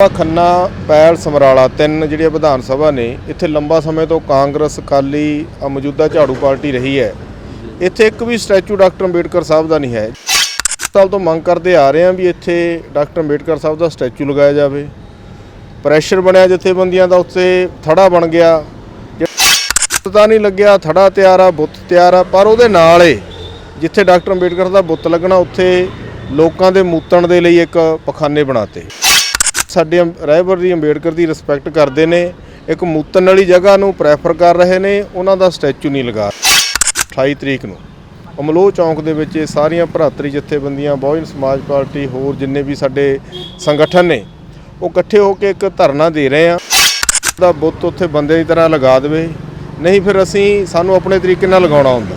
ਖੰਨਾ, ਪੈਲ, ਸਮਰਾਲਾ ਤਿੰਨ ਜਿਹੜੀਆਂ ਵਿਧਾਨ ਸਭਾ ਨੇ, ਇੱਥੇ ਲੰਬਾ ਸਮੇਂ ਤੋਂ ਕਾਂਗਰਸ, ਅਕਾਲੀ ਮੌਜੂਦਾ ਝਾੜੂ ਪਾਰਟੀ ਰਹੀ ਹੈ। ਇੱਥੇ ਇੱਕ ਵੀ ਸਟੈਚੂ ਡਾਕਟਰ ਅੰਬੇਡਕਰ ਸਾਹਿਬ ਦਾ ਨਹੀਂ ਹੈ। ਸਾਲ ਤੋਂ ਮੰਗ ਕਰਦੇ ਆ ਰਹੇ ਹਾਂ ਵੀ ਇੱਥੇ ਡਾਕਟਰ ਅੰਬੇਡਕਰ ਸਾਹਿਬ ਦਾ ਸਟੈਚੂ ਲਗਾਇਆ ਜਾਵੇ। ਪ੍ਰੈਸ਼ਰ ਬਣਿਆ ਜਥੇਬੰਦੀਆਂ ਦਾ ਉੱਤੇ ਥੜਾ ਬਣ ਗਿਆ। ਤਾਂ ਨਹੀਂ ਲੱਗਿਆ, ਥੜਾ ਤਿਆਰ ਆ, ਬੁੱਤ ਤਿਆਰ ਆ, ਪਰ ਉਹਦੇ ਨਾਲ ਏ ਜਿੱਥੇ ਡਾਕਟਰ ਅੰਬੇਡਕਰ ਦਾ ਬੁੱਤ ਲੱਗਣਾ, ਉੱਥੇ ਲੋਕਾਂ ਦੇ ਮੂਤਣ ਦੇ ਲਈ ਇੱਕ ਪਖਾਨੇ ਬਣਾਤੇ। ਸਾਡੇ ਅੰਬ- ਰਹਿਬਰ ਦੀ ਅੰਬੇਡਕਰ ਦੀ ਰਿਸਪੈਕਟ ਕਰਦੇ ਨੇ, ਇੱਕ ਮੂਤਨ ਵਾਲੀ ਜਗ੍ਹਾ ਨੂੰ ਪ੍ਰੈਫਰ ਕਰ ਰਹੇ ਨੇ, ਉਹਨਾਂ ਦਾ ਸਟੈਚੂ ਨਹੀਂ ਲਗਾ 28 ਤਰੀਕ ਨੂੰ, ਅਮਲੋਹ ਚੌਂਕ ਦੇ ਵਿੱਚ ਇਹ ਸਾਰੀਆਂ ਭਰਾਤਰੀ ਜਥੇਬੰਦੀਆਂ, ਬਹੁਜਨ ਸਮਾਜ ਪਾਰਟੀ, ਹੋਰ ਜਿੰਨੇ ਵੀ ਸਾਡੇ ਸੰਗਠਨ ਨੇ, ਉਹ ਇਕੱਠੇ ਹੋ ਕੇ ਇੱਕ ਧਰਨਾ ਦੇ ਰਹੇ ਆ। ਦਾ ਬੁੱਤ ਉੱਥੇ ਬੰਦੇ ਦੀ ਤਰ੍ਹਾਂ ਲਗਾ ਦੇਵੇ, ਨਹੀਂ ਫਿਰ ਅਸੀਂ ਸਾਨੂੰ ਆਪਣੇ ਤਰੀਕੇ ਨਾਲ ਲਗਾਉਣਾ ਹੁੰਦਾ।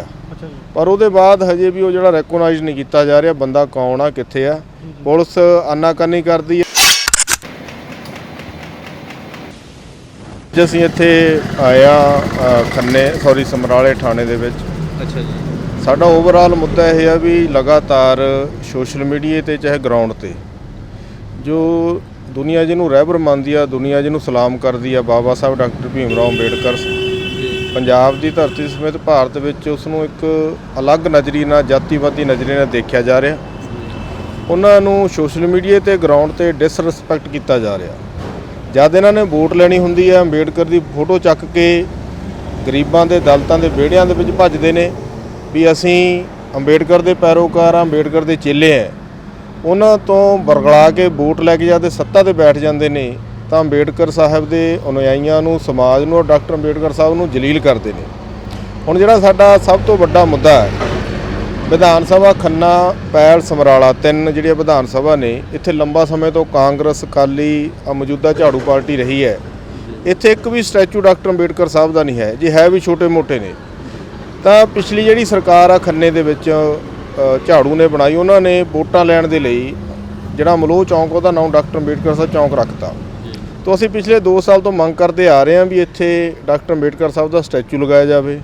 ਜੀ। ਪਰ ਉਹਦੇ ਬਾਅਦ ਹਜੇ ਵੀ ਉਹ ਜਿਹੜਾ ਰੈਕੋਗਨਾਈਜ਼ ਨਹੀਂ ਕੀਤਾ ਜਾ ਰਿਹਾ ਬੰਦਾ ਕੌਣ ਆ ਕਿੱਥੇ ਆ ਪੁਲਿਸ ਆਨਾਕਾਨੀ ਕਰਦੀ ਹੈ। ਅੱਜ ਅਸੀਂ ਇੱਥੇ ਆਇਆ ਖੰਨੇ ਸੌਰੀ ਸਮਰਾਲੇ ਥਾਣੇ ਦੇ ਵਿੱਚ। ਅੱਛਾ ਜੀ। ਸਾਡਾ ਓਵਰਆਲ ਮੁੱਦਾ ਇਹ ਆ ਵੀ ਲਗਾਤਾਰ ਸੋਸ਼ਲ ਮੀਡੀਆ ਤੇ ਚਾਹੇ ਗਰਾਊਂਡ ਤੇ ਜੋ ਦੁਨੀਆ ਜਿਹਨੂੰ ਰਹਿਬਰ ਮੰਨਦੀ ਆ ਦੁਨੀਆ ਜਿਹਨੂੰ ਸਲਾਮ ਕਰਦੀ ਆ ਬਾਬਾ ਸਾਹਿਬ ਡਾਕਟਰ ਭੀਮ ਰਾਓ ਅੰਬੇਡਕਰ ਪੰਜਾਬ ਦੀ ਧਰਤੀ ਸਮੇਤ ਭਾਰਤ ਵਿੱਚ ਉਸ ਨੂੰ ਇੱਕ ਅਲੱਗ ਨਜ਼ਰੀ ਨਾਲ, ਜਾਤੀਵਾਦੀ ਨਜ਼ਰੀ ਨਾਲ ਦੇਖਿਆ ਜਾ ਰਿਹਾ। ਉਹਨਾਂ ਨੂੰ ਸੋਸ਼ਲ ਮੀਡੀਆ ਤੇ ਗਰਾਊਂਡ ਤੇ ਡਿਸਰੈਸਪੈਕਟ ਕੀਤਾ ਜਾ ਰਿਹਾ। ਜਦ ਇਹਨਾਂ ਨੇ ਵੋਟ ਲੈਣੀ ਹੁੰਦੀ ਹੈ, ਅੰਬੇਡਕਰ ਦੀ ਫੋਟੋ ਚੱਕ ਕੇ ਗਰੀਬਾਂ ਦੇ, ਦਲਤਾਂ ਦੇ ਵਿਹੜਿਆਂ ਦੇ ਵਿੱਚ ਭੱਜਦੇ ਨੇ ਵੀ ਅਸੀਂ ਅੰਬੇਡਕਰ ਦੇ ਪੈਰੋਕਾਰ ਆ, ਅੰਬੇਡਕਰ ਦੇ ਚੇਲੇ ਆ। ਉਹਨਾਂ ਤੋਂ ਬਰਗਲਾ ਕੇ ਵੋਟ ਲੈ ਕੇ ਜਾਂਦੇ, ਸੱਤਾ ਤੇ ਬੈਠ ਜਾਂਦੇ ਨੇ। ਤਾਂ ਅੰਬੇਡਕਰ ਸਾਹਿਬ ਦੇ ਅਨੁਯਾਈਆਂ ਨੂੰ, ਸਮਾਜ ਨੂੰ ਔਰ ਡਾਕਟਰ ਅੰਬੇਡਕਰ ਸਾਹਿਬ ਨੂੰ ਜਲੀਲ ਕਰਦੇ ਨੇ। ਹੁਣ ਜਿਹੜਾ ਸਾਡਾ ਸਭ ਤੋਂ ਵੱਡਾ ਮੁੱਦਾ ਹੈ, ਵਿਧਾਨ ਸਭਾ ਖੰਨਾ, ਪੈਲ, ਸਮਰਾਲਾ, ਤਿੰਨ ਜਿਹੜੀਆਂ ਵਿਧਾਨ ਸਭਾ ਨੇ, ਇੱਥੇ ਲੰਬਾ ਸਮੇਂ ਤੋਂ ਕਾਂਗਰਸ, ਅਕਾਲੀ ਮੌਜੂਦਾ ਝਾੜੂ ਪਾਰਟੀ ਰਹੀ ਹੈ। ਇੱਥੇ ਇੱਕ ਵੀ ਸਟੈਚੂ ਡਾਕਟਰ ਅੰਬੇਡਕਰ ਸਾਹਿਬ ਦਾ ਨਹੀਂ ਹੈ, ਜੇ ਹੈ ਵੀ ਛੋਟੇ-ਮੋਟੇ ਨੇ। ਤਾਂ ਪਿਛਲੀ ਜਿਹੜੀ ਸਰਕਾਰ ਆ ਖੰਨੇ ਦੇ ਵਿੱਚ ਝਾੜੂ ਨੇ ਬਣਾਈ, ਉਹਨਾਂ ਨੇ ਵੋਟਾਂ ਲੈਣ ਦੇ ਲਈ ਜਿਹੜਾ ਮਲੋਹ ਚੌਂਕ, ਉਹਦਾ ਨਾਮ ਡਾਕਟਰ ਅੰਬੇਡਕਰ ਸਾਹਿਬ ਚੌਂਕ ਰੱਖਤਾ। ਤੋਂ ਅਸੀਂ ਪਿਛਲੇ 2 ਸਾਲ ਤੋਂ ਮੰਗ ਕਰਦੇ ਆ ਰਹੇ ਹਾਂ ਵੀ ਇੱਥੇ ਡਾਕਟਰ ਅੰਬੇਡਕਰ ਸਾਹਿਬ ਦਾ ਸਟੈਚੂ ਲਗਾਇਆ ਜਾਵੇ।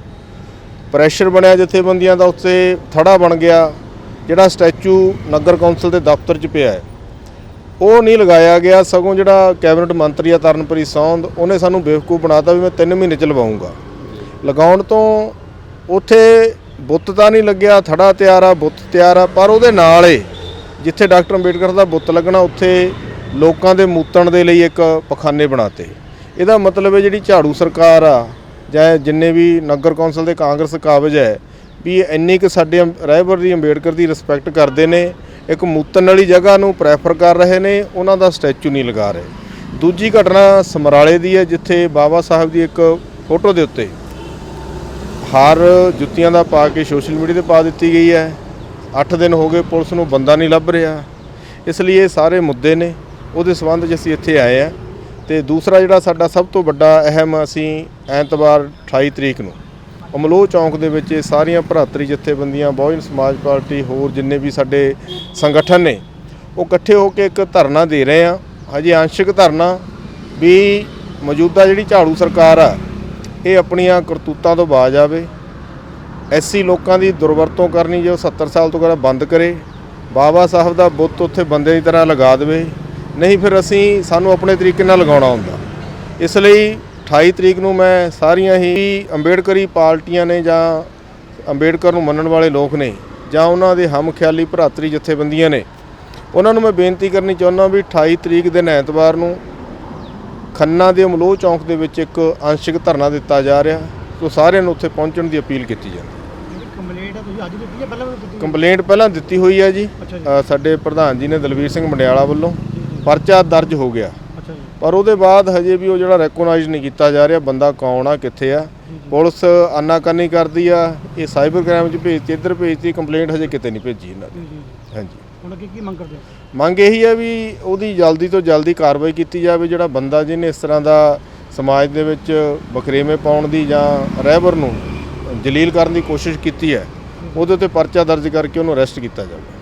ਪ੍ਰੈਸ਼ਰ ਬਣਿਆ ਜਥੇਬੰਦੀਆਂ ਦਾ ਉੱਤੇ ਥੜਾ ਬਣ ਗਿਆ, ਜਿਹੜਾ ਸਟੈਚੂ ਨਗਰ ਕੌਂਸਲ ਦੇ ਦਫ਼ਤਰ 'ਚ ਪਿਆ ਹੈ। ਉਹ ਨਹੀਂ ਲਗਾਇਆ ਗਿਆ, ਸਗੋਂ ਜਿਹੜਾ ਕੈਬਨਿਟ ਮੰਤਰੀ ਆ ਤਰਨਪ੍ਰੀਤ ਸੌਂਦ, ਉਹਨੇ ਸਾਨੂੰ ਬੇਵਕੂਫ ਬਣਾਤਾ ਵੀ ਮੈਂ 3 ਮਹੀਨੇ 'ਚ ਲਵਾਉਂਗਾ। ਲਗਾਉਣ ਤੋਂ ਉੱਥੇ ਬੁੱਤ ਤਾਂ ਨਹੀਂ ਲੱਗਿਆ, ਥੜਾ ਤਿਆਰ ਆ, ਬੁੱਤ ਤਿਆਰ ਆ, ਪਰ ਉਹਦੇ ਨਾਲ ਏ ਜਿੱਥੇ ਡਾਕਟਰ ਅੰਬੇਡਕਰ ਦਾ ਬੁੱਤ ਲੱਗਣਾ, ਉੱਥੇ ਲੋਕਾਂ ਦੇ ਮੂਤਣ ਦੇ ਲਈ ਇੱਕ ਪਖਾਨੇ ਬਣਾਤੇ। ਇਹਦਾ ਮਤਲਬ ਹੈ ਜਿਹੜੀ ਝਾੜੂ ਸਰਕਾਰ ਆ, ਜਾਂ ਜਿੰਨੇ ਵੀ ਨਗਰ ਕੌਂਸਲ ਦੇ ਕਾਂਗਰਸ ਕਾਬਜ ਹੈ, ਵੀ ਇਹ ਇੰਨੀ ਕਿ ਸਾਡੇ ਅੰਬ- ਰਹਿਬਰ ਦੀ ਅੰਬੇਡਕਰ ਦੀ ਰਿਸਪੈਕਟ ਕਰਦੇ ਨੇ, ਇੱਕ ਮੂਤਣ ਵਾਲੀ ਜਗ੍ਹਾ ਨੂੰ ਪ੍ਰੈਫਰ ਕਰ ਰਹੇ ਨੇ, ਉਹਨਾਂ ਦਾ ਸਟੈਚੂ ਨਹੀਂ ਲਗਾ ਰਹੇ। ਦੂਜੀ ਘਟਨਾ ਸਮਰਾਲੇ ਦੀ ਹੈ, ਜਿੱਥੇ ਬਾਬਾ ਸਾਹਿਬ ਦੀ ਇੱਕ ਫੋਟੋ ਦੇ ਉੱਤੇ ਹਾਰ ਜੁੱਤੀਆਂ ਦਾ ਪਾ ਕੇ ਸੋਸ਼ਲ ਮੀਡੀਆ ਤੇ ਪਾ ਦਿੱਤੀ ਗਈ ਹੈ। 8 ਦਿਨ ਹੋ ਗਏ, ਪੁਲਿਸ ਨੂੰ ਬੰਦਾ ਨਹੀਂ ਲੱਭ ਰਿਹਾ। ਇਸ ਲਈ ਇਹ ਸਾਰੇ ਮੁੱਦੇ ਨੇ। ਉਹਦੇ ਸੰਬੰਧ 'ਚ ਅਸੀਂ ਇੱਥੇ ਆਏ ਆ ਤੇ ਦੂਸਰਾ ਜਿਹੜਾ ਸਾਡਾ ਸਭ ਤੋਂ ਵੱਡਾ ਅਹਿਮ ਅਸੀਂ ਐਤਵਾਰ 28 ਤਰੀਕ ਨੂੰ ਅਮਲੋਹ ਚੌਂਕ ਦੇ ਵਿੱਚ ਇਹ ਸਾਰੀਆਂ ਭਰਾਤਰੀ ਜਥੇਬੰਦੀਆਂ, ਬਹੁਜਨ ਸਮਾਜ ਪਾਰਟੀ ਹੋਰ ਜਿੰਨੇ ਵੀ ਸਾਡੇ ਸੰਗਠਨ ਨੇ, ਉਹ ਇਕੱਠੇ ਹੋ ਕੇ ਇੱਕ ਧਰਨਾ ਦੇ ਰਹੇ ਆ ਹਜੇ ਅੰਸ਼ਿਕ ਧਰਨਾ ਵੀ ਮੌਜੂਦਾ ਜਿਹੜੀ ਝਾੜੂ ਸਰਕਾਰ ਆ, ਇਹ ਆਪਣੀਆਂ ਕਰਤੂਤਾਂ ਤੋਂ ਬਾਜ ਆਵੇ। ਐਸੀ ਲੋਕਾਂ ਦੀ ਦੁਰਵਰਤੋਂ ਕਰਨੀ ਜੋ 70 ਸਾਲ ਤੋਂ ਕਰਾ ਬੰਦ ਕਰੇ, ਬਾਬਾ ਸਾਹਿਬ ਦਾ ਬੁੱਤ ਉੱਥੇ ਬੰਦੇ ਦੀ ਤਰ੍ਹਾਂ ਲਗਾ ਦੇਵੇ। ਨਹੀਂ ਫਿਰ ਅਸੀਂ ਸਾਨੂੰ ਆਪਣੇ ਤਰੀਕੇ ਨਾਲ ਲਗਾਉਣਾ ਹੁੰਦਾ। ਇਸ ਲਈ 28 ਤਰੀਕ ਨੂੰ ਮੈਂ ਸਾਰੀਆਂ ਹੀ ਅੰਬੇਡਕਰੀ ਪਾਰਟੀਆਂ ਨੇ ਜਾਂ ਅੰਬੇਡਕਰ ਨੂੰ ਮੰਨਣ ਵਾਲੇ ਲੋਕ ਨੇ ਜਾਂ ਉਹਨਾਂ ਦੇ ਹਮਖਿਆਲੀ ਭਰਾਤਰੀ ਜਥੇਬੰਦੀਆਂ ਨੇ ਉਹਨਾਂ ਨੂੰ ਮੈਂ ਬੇਨਤੀ ਕਰਨੀ ਚਾਹੁੰਦਾ ਵੀ 28 ਤਰੀਕ ਦਿਨ ਐਤਵਾਰ ਨੂੰ ਖੰਨਾ ਦੇ ਅਮਲੋਹ ਚੌਂਕ ਦੇ ਵਿੱਚ ਇੱਕ ਅੰਸ਼ਿਕ ਧਰਨਾ ਦਿੱਤਾ ਜਾ ਰਿਹਾ ਸੋ ਸਾਰਿਆਂ ਨੂੰ ਉੱਥੇ ਪਹੁੰਚਣ ਦੀ ਅਪੀਲ ਕੀਤੀ ਜਾਂਦੀ। ਕੰਪਲੇਂਟ ਪਹਿਲਾਂ ਦਿੱਤੀ ਕੰਪਲੇਂਟ ਪਹਿਲਾਂ ਦਿੱਤੀ ਹੋਈ ਹੈ ਜੀ। ਸਾਡੇ ਪ੍ਰਧਾਨ ਜੀ ਨੇ ਦਲਵੀਰ ਸਿੰਘ ਮੰਡਿਆਲਾ ਵੱਲੋਂ ਪਰਚਾ ਦਰਜ ਹੋ ਗਿਆ। ਪਰ ਉਹਦੇ ਬਾਅਦ ਹਜੇ ਵੀ ਉਹ ਜਿਹੜਾ ਰੈਕੋਗਨਾਈਜ਼ ਨਹੀਂ ਕੀਤਾ ਜਾ ਰਿਹਾ ਬੰਦਾ ਕੌਣ ਆ ਕਿੱਥੇ ਆ? ਪੁਲਿਸ ਆਨਾਕਾਨੀ ਕਰਦੀ ਆ ਇਹ ਸਾਈਬਰ ਕ੍ਰਾਈਮ 'ਚ ਭੇਜਤੀ ਇੱਧਰ ਭੇਜਤੀ ਕੰਪਲੇਂਟ ਹਜੇ ਕਿਤੇ ਨਹੀਂ ਭੇਜੀ ਇਹਨਾਂ ਜੀ ਹਾਂਜੀ। ਹੁਣ ਅੱਗੇ ਕੀ ਮੰਗ ਕਰਦੇ ਹੋ? ਮੰਗ ਇਹੀ ਹੈ ਵੀ ਉਹਦੀ ਜਲਦੀ ਤੋਂ ਜਲਦੀ ਕਾਰਵਾਈ ਕੀਤੀ ਜਾਵੇ ਜਿਹੜਾ ਬੰਦਾ ਜਿਹਨੇ ਇਸ ਤਰ੍ਹਾਂ ਦਾ ਸਮਾਜ ਦੇ ਵਿੱਚ ਬਖਰੇਵੇਂ ਪਾਉਣ ਦੀ ਜਾਂ ਰਹਿਬਰ ਨੂੰ ਜਲੀਲ ਕਰਨ ਦੀ ਕੋਸ਼ਿਸ਼ ਕੀਤੀ ਹੈ ਉਹਦੇ ਉੱਤੇ ਪਰਚਾ ਦਰਜ ਕਰਕੇ ਉਹਨੂੰ ਅਰੈਸਟ ਕੀਤਾ ਜਾਵੇ